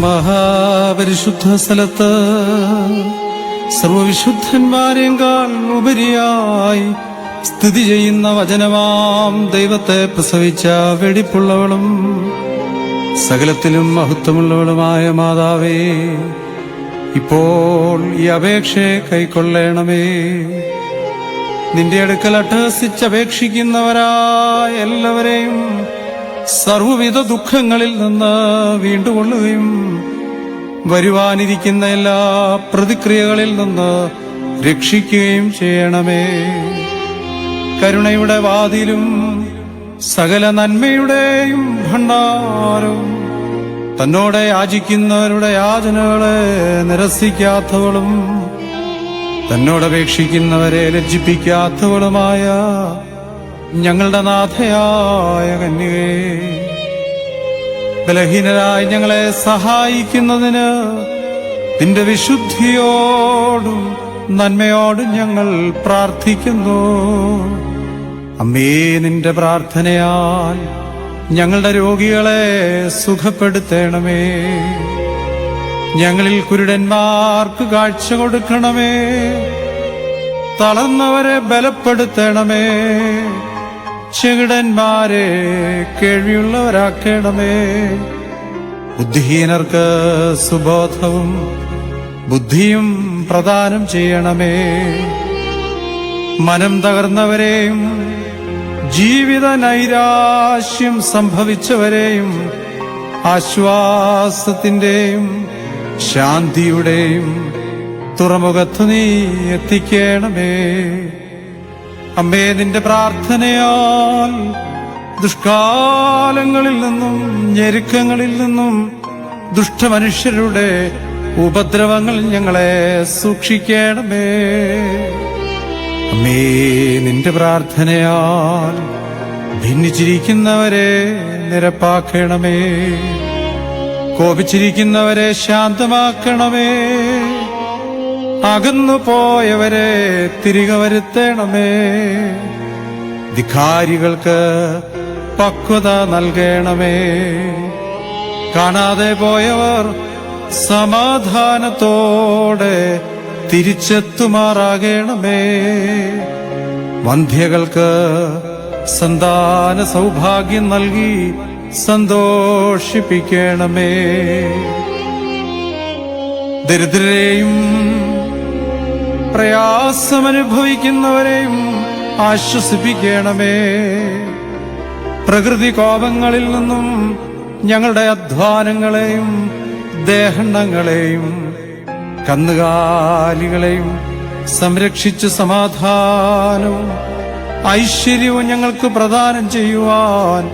മഹാപരിശുദ്ധ സ്ഥലത്ത് സർവവിശുദ്ധന്മാരെക്കാൾ ഉപരിയായി സ്ഥിതി ചെയ്യുന്ന വചനമാം ദൈവത്തെ പ്രസവിച്ച വെടിപ്പുള്ളവളും സകലത്തിലും മഹത്വമുള്ളവളുമായ മാതാവേ ഇപ്പോൾ ഈ അപേക്ഷയെ കൈക്കൊള്ളണമേ. നിന്റെ അടുക്കൽ അട്ടഹസിച്ചപേക്ഷിക്കുന്നവരായ എല്ലാവരെയും സർവവിധ ദുഃഖങ്ങളിൽ നിന്ന് വീണ്ടുകൊള്ളുകയും വരുവാനിരിക്കുന്ന എല്ലാ പ്രതിക്രിയകളിൽ നിന്ന് രക്ഷിക്കുകയും ചെയ്യണമേ. കരുണയുടെ വാതിലും സകല നന്മയുടെയും ഭണ്ഡാരവും തന്നോടെ യാചിക്കുന്നവരുടെ യാചനകളെ നിരസിക്കാത്തവളും തന്നോടപേക്ഷിക്കുന്നവരെ ലജ്ജിപ്പിക്കാത്തവളുമായ ഞങ്ങളുടെ നാഥയായ കന്യകേ ബലഹീനരായി ഞങ്ങളെ സഹായിക്കുന്നതിന് നിന്റെ വിശുദ്ധിയോടും നന്മയോടും ഞങ്ങൾ പ്രാർത്ഥിക്കുന്നു. അമ്മേ നിന്റെ പ്രാർത്ഥനയാൽ ഞങ്ങളുടെ രോഗികളെ സുഖപ്പെടുത്തണമേ. ഞങ്ങളിൽ കുരുടന്മാർക്ക് കാഴ്ച കൊടുക്കണമേ. തളർന്നവരെ ബലപ്പെടുത്തണമേ. ചെകിടന്മാരെ കേൾവിയുള്ളവരാക്കണമേ. ബുദ്ധിഹീനർക്ക് സുബോധവും ബുദ്ധിയും പ്രദാനം ചെയ്യണമേ. മനം തകർന്നവരെയും ജീവിത നൈരാശ്യം സംഭവിച്ചവരെയും ആശ്വാസത്തിന്റെയും ശാന്തിയുടെയും തുറമുഖത്തു നീ എത്തിക്കണമേ. അമ്മേ നിന്റെ പ്രാർത്ഥനയാൽ ദുഷ്കാലങ്ങളിൽ നിന്നും ഞെരുക്കങ്ങളിൽ നിന്നും ദുഷ്ടമനുഷ്യരുടെ ഉപദ്രവങ്ങൾ ഞങ്ങളെ സൂക്ഷിക്കണമേ. അമ്മേ നിന്റെ പ്രാർത്ഥനയാൽ ഭിന്നിച്ചിരിക്കുന്നവരെ നിരപ്പാക്കണമേ. കോപിച്ചിരിക്കുന്നവരെ ശാന്തമാക്കണമേ. അകന്നു പോയവരെ തിരികെ വരുത്തണമേ. ധിക്കാരികൾക്ക് പക്വത നൽകണമേ. കാണാതെ പോയവർ സമാധാനത്തോടെ തിരിച്ചെത്തുമാറാകണമേ. വന്ധ്യകൾക്ക് സന്താന സൗഭാഗ്യം നൽകി സന്തോഷിപ്പിക്കണമേ. ദരിദ്രരെയും പ്രയാസമനുഭവിക്കുന്നവരെയും ആശ്വസിപ്പിക്കണമേ. പ്രകൃതി കോപങ്ങളിൽ നിന്നും ഞങ്ങളുടെ അധ്വാനങ്ങളെയും ദേഹണ്ണങ്ങളെയും കന്നുകാലികളെയും സംരക്ഷിച്ച് സമാധാനവും ഐശ്വര്യവും ഞങ്ങൾക്ക് പ്രദാനം ചെയ്യുവാൻ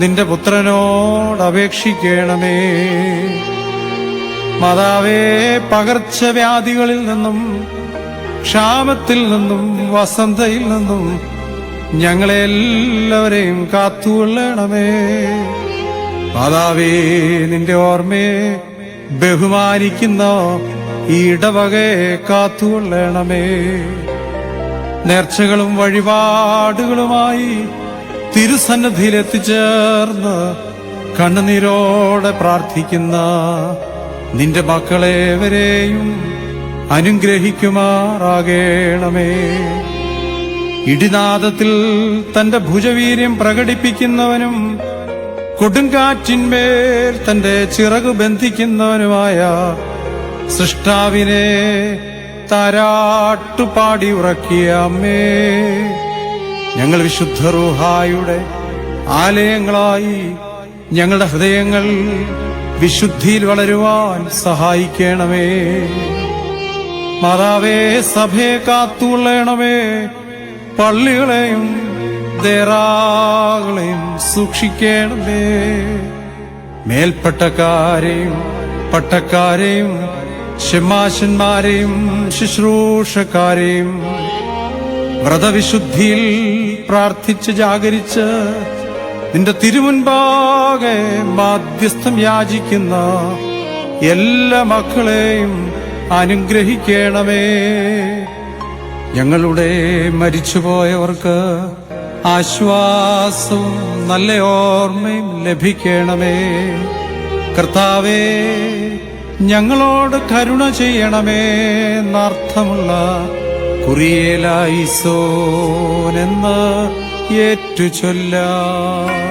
നിന്റെ പുത്രനോട് അപേക്ഷിക്കണമേ. മാതാവേ പകർച്ചവ്യാധികളിൽ നിന്നും ക്ഷാമത്തിൽ നിന്നും വസന്തയിൽ നിന്നും ഞങ്ങളെ എല്ലാവരെയും കാത്തുകൊള്ളണമേ. മാതാവേ നിന്റെ ഓർമ്മയെ ബഹുമാനിക്കുന്ന ഇടവകയെ കാത്തുകൊള്ളണമേ. നേർച്ചകളും വഴിപാടുകളുമായി തിരുസന്നദ്ധിയിലെത്തിച്ചേർന്ന് കണ്ണുനീരോടെ പ്രാർത്ഥിക്കുന്ന നിന്റെ മക്കളേവരെയും അനുഗ്രഹിക്കുമാറാകണമേ. ഇടിനാദത്തിൽ തന്റെ ഭുജവീര്യം പ്രകടിപ്പിക്കുന്നവനും കൊടുങ്കാറ്റിന്മേൽ തന്റെ ചിറകു ബന്ധിക്കുന്നവനുമായ സൃഷ്ടാവിനെ താരാട്ടുപാടി ഉറക്കിയ അമ്മേ. ഞങ്ങൾ വിശുദ്ധ റൂഹായുടെ ആലയങ്ങളായി ഞങ്ങളുടെ ഹൃദയങ്ങൾ വിശുദ്ധിയിൽ വളരുവാൻ സഹായിക്കണമേ. മാതാവേ സഭയെ കാത്തുകൊള്ളണമേ. പള്ളികളെയും ദേറാകളെയും സൂക്ഷിക്കണമേ. മേൽപ്പട്ടക്കാരെയും പട്ടക്കാരെയും ഷെമാശന്മാരെയും ശുശ്രൂഷക്കാരെയും വ്രതവിശുദ്ധിയിൽ പ്രാർത്ഥിച്ച് ജാഗരിച്ച് നിന്റെ തിരുമുൻപാകെ മാധ്യസ്ഥം യാചിക്കുന്ന എല്ലാ മക്കളെയും അനുഗ്രഹിക്കണമേ. ഞങ്ങളുടെ മരിച്ചുപോയവർക്ക് ആശ്വാസവും നല്ല ഓർമ്മയും ലഭിക്കണമേ. കർത്താവേ ഞങ്ങളോട് കരുണ ചെയ്യണമേ എന്നർത്ഥമുള്ള കുറിയേലായിസോനെന്ന് ഏറ്റു ചൊല്ലാം